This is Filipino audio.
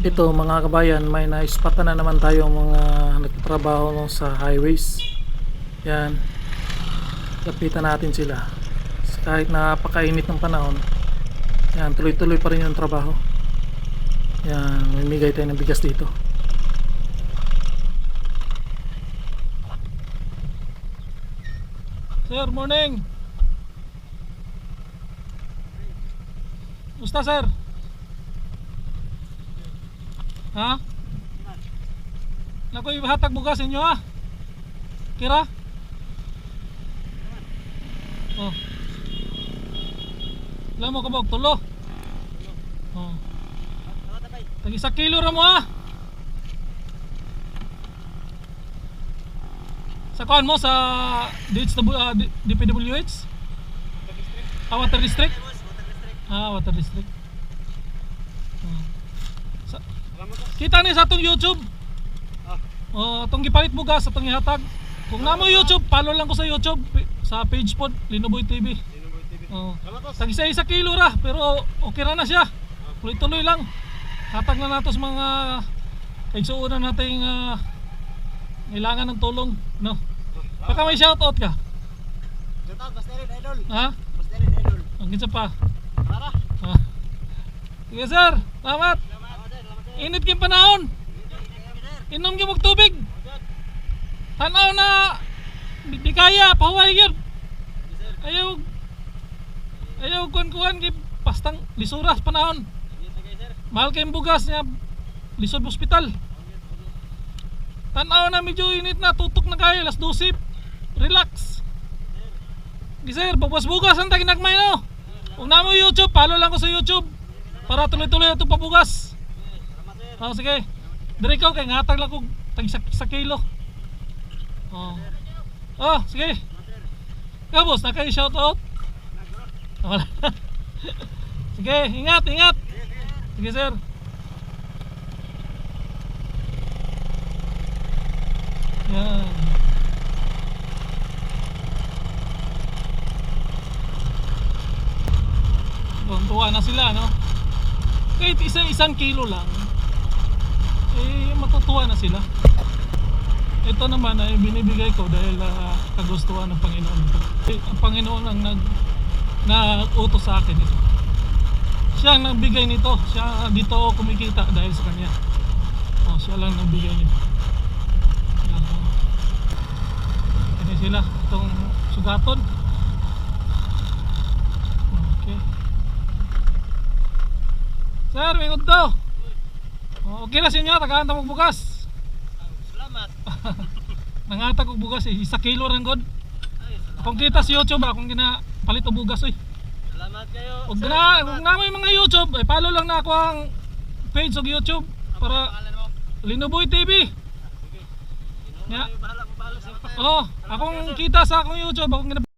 Ito mga kabayan, may naispatan na naman tayo mga nagtatrabaho sa highways. Yan. Lapitan natin sila. Kahit napakainit ng panahon, yan, tuloy-tuloy pa rin yung trabaho. Yan, mamimigay tayo ng bigas dito. Sir, morning. Musta sir? Ha? Naku, ihatag bugas inyo ha. Kira? Oh. Alam mo ka ba, tulo? Oh. Tag isa kilo ra mo ha. Sa kuan mo sa DHW, ah, D- DPWH? Ah, Water District? Ah, Water District. Ah. Sa, kita ni sa atong YouTube. Oh, atong gipalit bugas atong ihatag. Kung namo YouTube, follow lang ko sa YouTube sa page pod Linoboy TV. Oh. Tag isa isa kilo ra pero okay ra na siya. Tuloy-tuloy lang. Hatag na natos mga kaigsuunan nating uh, kailangan ng tulong, no? Baka may shoutout ka. Shoutout, Bastelin Idol. Ha? Bastelin Idol. Ang gitsa pa. Tara. Ha? Sige sir, salamat. Init kayong panahon. Inom kayo tubig. Tanaw na di, kaya, pahuway yun. Ayaw Ayaw kuhan-kuhan kay pastang lisuras panahon. Mahal kayong bugas niya lisod hospital. Tanaw na medyo init na, tutok na kayo, alas 12. Relax. Sige sir, bugas-bugas ang taginagmay no. Kung na mo YouTube, follow lang ko sa YouTube. Para tuloy-tuloy ito pabugas. Oh, sige. Dire ko kay ngatag lang ko tag sa, sa kilo. Oh. Oh, sige. Ka boss, naka shout out. Wala. sige, ingat, ingat. Sige, sir. Yan. Tuwan na sila, no? Kahit isa-isang kilo lang, eh matutuwa na sila. Ito naman ay binibigay ko dahil ah, kagustuhan ng Panginoon ito. Eh, ang Panginoon ang nag nag-utos sa akin ito. Siya ang nagbigay nito. Siya dito kumikita dahil sa kanya. Oh, siya lang nagbigay nito. Oh. Yan sila, itong sugaton. Okay. Sir, may udto. Oh, okay na sa inyo, tagaan ta bugas. Salamat. Nangatag og bugas eh, isa kilo rin god. Kung kita sa YouTube, akong gina palit og bugas oy. Salamat kayo. Ug na, kung na may mga YouTube, ay follow lang na ako ang page og YouTube para mo? Linoboy TV. Sige. Ya. Bahala ko bahala sa Oh, akong kita sa akong YouTube, akong gina